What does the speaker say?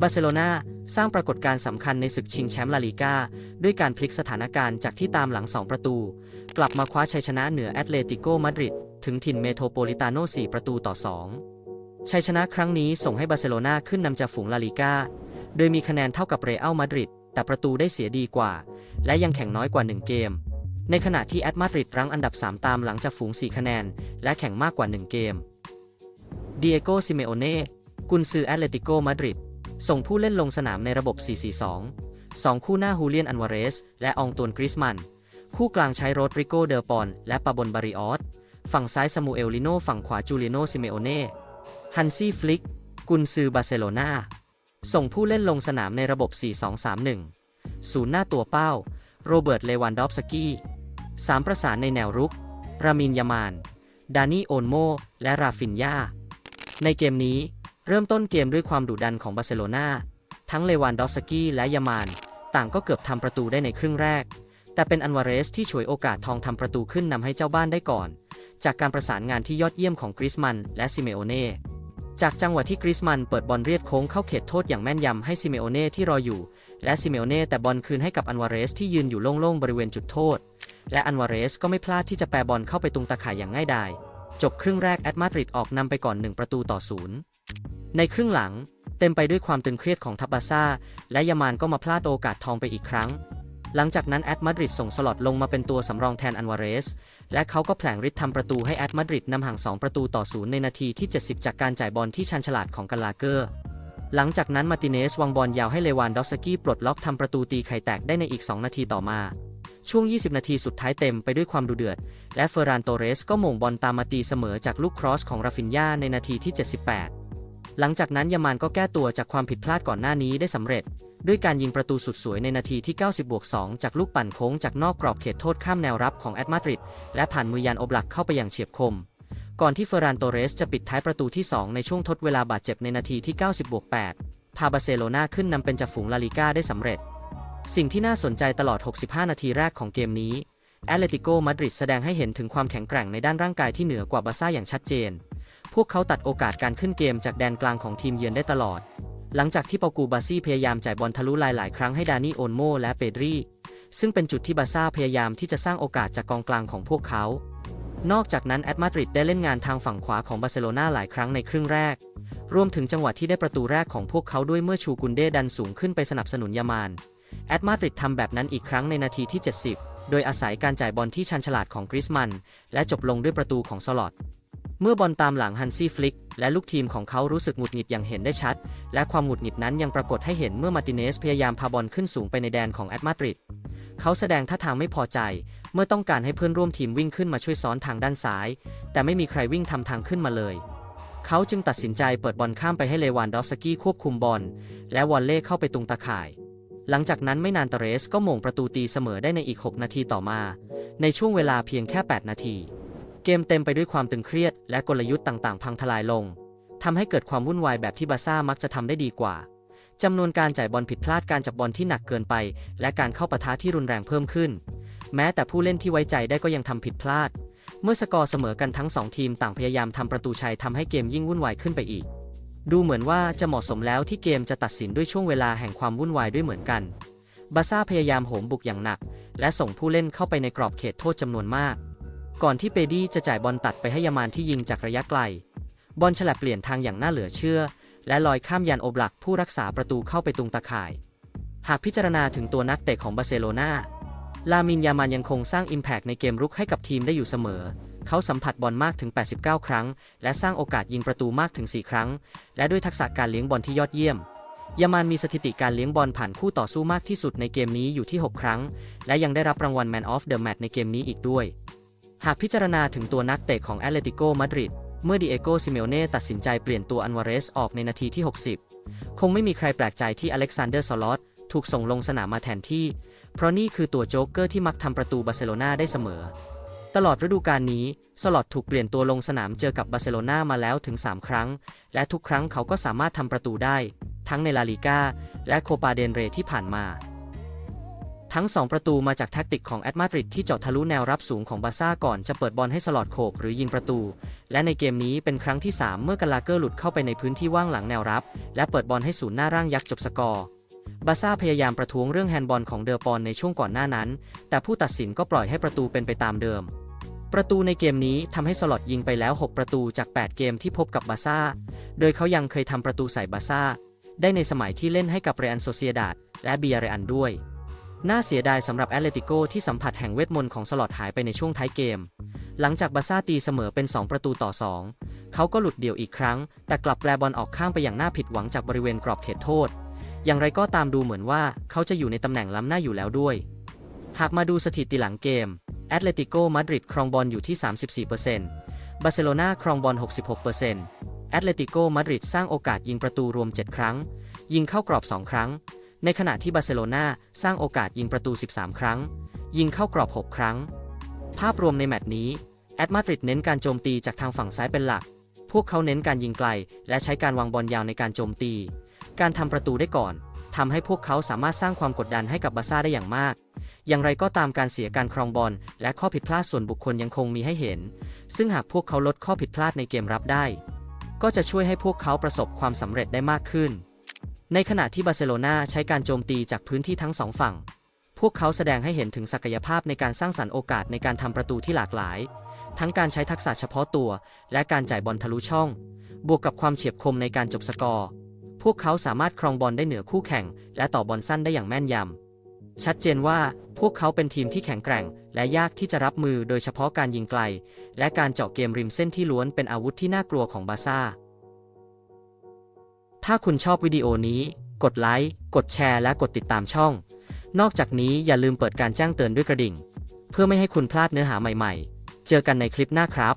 บาร์เซโลนาสร้างปรากฏการณ์สำคัญในศึกชิงแชมป์ลาลิก้าด้วยการพลิกสถานการณ์จากที่ตามหลัง 2 ประตู กลับมาคว้าชัยชนะเหนือแอตเลติโกมาดริดถึงถิ่นเมโทรโปลิตาโน 4 ประตูต่อ 2 ชัยชนะครั้งนี้ส่งให้บาร์เซโลนาขึ้นนำจากฝูงลาลิก้าโดยมีคะแนนเท่ากับเรอัลมาดริดแต่ประตูได้เสียดีกว่า และยังแข่งน้อยกว่า 1 เกม ในขณะที่แอตมาดริดรั้งอันดับ 3 ตามหลังจากฝูง 4 คะแนน และแข่งมากกว่า 1 เกมเดียโกซิเมโอเน่กุนซือแอตเลติโกมาดริด ส่งผู้เล่นลงสนามในระบบ 4-4-2 2 คู่หน้าฮูเลียนอันวาเรส และอองตวนกริสมัน คู่กลางใช้โรดริโกเดอปอน และปาบนบาริออส ฝั่งซ้ายซามูเอลลิโนฝั่งขวาจูเลียโนซิเมโอเน่ฮันซี่ฟลิก กุนซือบาร์เซโลนาส่งผู้เล่นลงสนามในระบบ 4-2-3-1 ศูนย์หน้าตัวเป้า โรเบิร์ต เลวันดอฟสกี้สามประสานในแนวรุก รามินยามาน ดานี่โอนโม และราฟินยาในเกมนี้ เริ่มต้นเกมด้วยความดุดันของบาร์เซโลนาทั้งเลวันดอฟสกี้และยามาน ต่างก็เกือบทำประตูได้ในครึ่งแรก แต่เป็นอันวาเรสที่ฉวยโอกาสทองทำประตูขึ้นนำให้เจ้าบ้านได้ก่อน จากการประสานงานที่ยอดเยี่ยมของกริสมันและซิเมโอเน่จากจังหวะที่กริสมันเปิดบอลเรียดโค้งเข้าเขตโทษอย่างแม่นยำให้ซิเมโอเน่ที่รออยู่ และซิเมโอเน่แต่บอลคืนให้กับอันวาเรสที่ยืนอยู่โล่งๆบริเวณจุดโทษ และอันวาเรสก็ไม่พลาดที่จะแปรบอลเข้าไปตรงตาข่ายอย่างง่ายดายจบครึ่งแรกแอตมาดริดออกนำไปก่อน 1 ประตูต่อศูนย์ ในครึ่งหลังเต็มไปด้วยความตึงเครียดของทับบาซ่า และยามานก็มาพลาดโอกาสทองไปอีกครั้ง หลังจากนั้นแอตมาดริดส่งสล็อตลงมาเป็นตัวสำรองแทนอันวาเรส และเขาก็แผลงฤทธิ์ทำประตูให้แอตมาดริดนำห่าง 2 ประตูต่อศูนย์ในนาทีที่ 70 จากการจ่ายบอลที่ชันฉลาดของกาลาเกอร์ หลังจากนั้นมาติเนสวางบอลยาวให้เลวานดอฟสกี้ปลดล็อกทำประตูตีไข่แตกได้ในอีก 2 นาทีต่อมาช่วง 20 นาทีสุดท้ายเต็มไปด้วยความดุเดือด และเฟอร์รานโตเรสก็หม่งบอลตามมาตีเสมอจากลูกครอสของราฟินยาในนาทีที่ 78 หลังจากนั้นยามานก็แก้ตัวจากความผิดพลาดก่อนหน้านี้ได้สำเร็จ ด้วยการยิงประตูสุดสวยในนาทีที่ 90บวก2จากลูกปั่นโค้งจากนอกกรอบเขตโทษข้ามแนวรับของแอตมาดริดและผ่านมือยานอบลักเข้าไปอย่างเฉียบคม ก่อนที่เฟอร์รานโตเรสจะปิดท้ายประตูที่ 2 ในช่วงทดเวลาบาดเจ็บในนาทีที่ 90บวก8พาบาร์เซโลนาขึ้นนำเป็นจ่าฝูงลาลิก้าได้สำเร็จ สิ่งที่น่าสนใจตลอด 65 นาทีแรกของเกมนี้แอตเลติโกมาดริดแสดงให้เห็นถึงความแข็งแกร่งในด้านร่างกายที่เหนือกว่าบาร์ซ่าอย่างชัดเจน พวกเขาตัดโอกาสการขึ้นเกมจากแดนกลางของทีมเยือนได้ตลอด หลังจากที่ปากูบาซี่พยายามจ่ายบอลทะลุลายหลายครั้งให้ดานี่โอนโมและเปดรีซึ่งเป็นจุดที่บาซ่าพยายามที่จะสร้างโอกาสจากกองกลางของพวกเขา นอกจากนั้นแอตมาดริดได้เล่นงานทางฝั่งขวาของบาร์เซโลนาหลายครั้งในครึ่งแรก รวมถึงจังหวะที่ได้ประตูแรกของพวกเขาด้วยเมื่อชูกุนเดดันสูงขึ้นไปสนับสนุนยามานแอตมาดริดทำแบบนั้นอีกครั้งในนาทีที่ 70 โดยอาศัยการจ่ายบอลที่ชันฉลาดของกริสมัน และจบลงด้วยประตูของสลอต เมื่อบอลตามหลังฮันซี่ฟลิก และลูกทีมของเขารู้สึกหงุดหงิดอย่างเห็นได้ชัด และความหงุดหงิดนั้นยังปรากฏให้เห็นเมื่อมาร์ติเนสพยายามพาบอลขึ้นสูงไปในแดนของแอตมาดริดเขาแสดงท่าทางไม่พอใจ เมื่อต้องการให้เพื่อนร่วมทีมวิ่งขึ้นมาช่วยซ้อนทางด้านซ้าย แต่ไม่มีใครวิ่งทำทางขึ้นมาเลย เขาจึงตัดสินใจเปิดบอลข้ามไปให้เลวานดอฟสกี้ควบคุมบอล และวอลเล่เข้าไปตรงตาข่ายหลังจากนั้นไม่นานเตเรสก็หม่งประตูตีเสมอได้ในอีก 6 นาทีต่อมา ในช่วงเวลาเพียงแค่ 8 นาที เกมเต็มไปด้วยความตึงเครียด และกลยุทธ์ต่างๆ พังทลายลงทำให้เกิดความวุ่นวายแบบที่บาซ่ามักจะทำได้ดีกว่าจำนวนการจ่ายบอลผิดพลาดการจับบอลที่หนักเกินไป และการเข้าปะทะที่รุนแรงเพิ่มขึ้น แม้แต่ผู้เล่นที่ไว้ใจได้ก็ยังทำผิดพลาด เมื่อสกอร์เสมอกันทั้งสองทีมต่างพยายามทำประตูชัยทำให้เกมยิ่งวุ่นวายขึ้นไปอีก ดูเหมือนว่าจะเหมาะสมแล้วที่เกมจะตัดสินด้วยช่วงเวลาแห่งความวุ่นวายด้วยเหมือนกันบาซ่าพยายามโหมบุกอย่างหนัก และส่งผู้เล่นเข้าไปในกรอบเขตโทษจำนวนมาก ก่อนที่เปดี้จะจ่ายบอลตัดไปให้ยามานที่ยิงจากระยะไกล บอลฉลับเปลี่ยนทางอย่างน่าเหลือเชื่อ และลอยข้ามยานโอบลักผู้รักษาประตูเข้าไปตรงตาข่าย หากพิจารณาถึงตัวนักเตะของบาร์เซโลนาลามินยามานยังคงสร้าง Impact ในเกมรุกให้กับทีมได้อยู่เสมอ เขาสัมผัสบอลมากถึง 89 ครั้ง และสร้างโอกาสยิงประตูมากถึง 4 ครั้ง และด้วยทักษะการเลี้ยงบอลที่ยอดเยี่ยม ยามานมีสถิติการเลี้ยงบอลผ่านคู่ต่อสู้มากที่สุดในเกมนี้อยู่ที่ 6 ครั้ง และยังได้รับรางวัล Man of the Match ในเกมนี้อีกด้วย หากพิจารณาถึงตัวนักเตะของแอตเลติโกมาดริดเมื่อดิเอโกซิเมโอเน่ตัดสินใจเปลี่ยนตัวอันวาเรสออกในนาทีที่ 60 คงไม่มีใครแปลกใจที่อเล็กซานเดอร์ซอลอตถูกส่งลงสนามมาแทนที่ เพราะนี่คือตัวโจ๊กเกอร์ที่มักทำประตูบาร์เซโลนาได้เสมอ ตลอดฤดูกาลนี้ สลอตถูกเปลี่ยนตัวลงสนามเจอกับบาร์เซโลนามาแล้วถึง 3 ครั้ง และทุกครั้งเขาก็สามารถทำประตูได้ ทั้งในลาลิก้าและโคปาเดนเรที่ผ่านมา ทั้ง 2 ประตูมาจากแท็กติกของแอตมาดริดที่เจาะทะลุแนวรับสูงของบาร์ซ่าก่อนจะเปิดบอลให้สลอตโขกหรือยิงประตู และในเกมนี้เป็นครั้งที่ 3 เมื่อกาลาเกอร์หลุดเข้าไปในพื้นที่ว่างหลังแนวรับ และเปิดบอลให้ศูนย์หน้าร่างยักษ์จบสกอร์ บาซ่าพยายามประท้วงเรื่องแฮนด์บอลของเดอปอนในช่วงก่อนหน้านั้น แต่ผู้ตัดสินก็ปล่อยให้ประตูเป็นไปตามเดิม ประตูในเกมนี้ทำให้สลอตยิงไปแล้ว 6 ประตูจาก 8 เกมที่พบกับบาซ่า โดยเขายังเคยทำประตูใส่บาซ่าได้ในสมัยที่เล่นให้กับเรอันโซเซียดาดและเบียเรอันด้วย น่าเสียดายสำหรับแอตเลติโกที่สัมผัสแห่งเวทมนต์ของสลอตหายไปในช่วงท้ายเกม หลังจากบาซ่าตีเสมอเป็น 2 ประตูต่อ 2 เขาก็หลุดเดี่ยวอีกครั้ง แต่กลับแปรบอลออกข้างไปอย่างน่าผิดหวังจากบริเวณกรอบเขตโทษ อย่างไรก็ตามดูเหมือนว่าเขาจะอยู่ในตำแหน่งล้ำหน้าอยู่แล้วด้วย หากมาดูสถิติหลังเกมแอตเลติโกมาดริดครองบอลอยู่ที่ 34%บาร์เซโลนาครองบอล 66%แอตเลติโกมาดริดสร้างโอกาสยิงประตูรวม 7 ครั้ง ยิงเข้ากรอบ 2 ครั้ง ในขณะที่บาร์เซโลนาสร้างโอกาสยิงประตู 13 ครั้ง ยิงเข้ากรอบ 6 ครั้ง ภาพรวมในแมตช์นี้แอตมาดริดเน้นการโจมตีจากทางฝั่งซ้ายเป็นหลัก พวกเขาเน้นการยิงไกล และใช้การวางบอลยาวในการโจมตี การทำประตูได้ก่อนทำให้พวกเขาสามารถสร้างความกดดันให้กับบาร์ซ่าได้อย่างมาก อย่างไรก็ตามการเสียการครองบอล และข้อผิดพลาดส่วนบุคคลยังคงมีให้เห็น ซึ่งหากพวกเขาลดข้อผิดพลาดในเกมรับได้ ก็จะช่วยให้พวกเขาประสบความสำเร็จได้มากขึ้น ในขณะที่บาร์เซโลนาใช้การโจมตีจากพื้นที่ทั้งสองฝั่ง พวกเขาแสดงให้เห็นถึงศักยภาพในการสร้างสรรค์โอกาสในการทำประตูที่หลากหลาย ทั้งการใช้ทักษะเฉพาะตัว และการจ่ายบอลทะลุช่อง บวกกับความเฉียบคมในการจบสกอร์ พวกเขาสามารถครองบอลได้เหนือคู่แข่ง และต่อบอลสั้นได้อย่างแม่นยำ ชัดเจนว่าพวกเขาเป็นทีมที่แข็งแกร่ง และยากที่จะรับมือโดยเฉพาะการยิงไกล และการเจาะเกมริมเส้นที่ล้วนเป็นอาวุธที่น่ากลัวของบาร์ซ่า ถ้าคุณชอบวิดีโอนี้ กดไลค์ กดแชร์ และกดติดตามช่อง นอกจากนี้อย่าลืมเปิดการแจ้งเตือนด้วยกระดิ่ง เพื่อไม่ให้คุณพลาดเนื้อหาใหม่ๆ เจอกันในคลิปหน้าครับ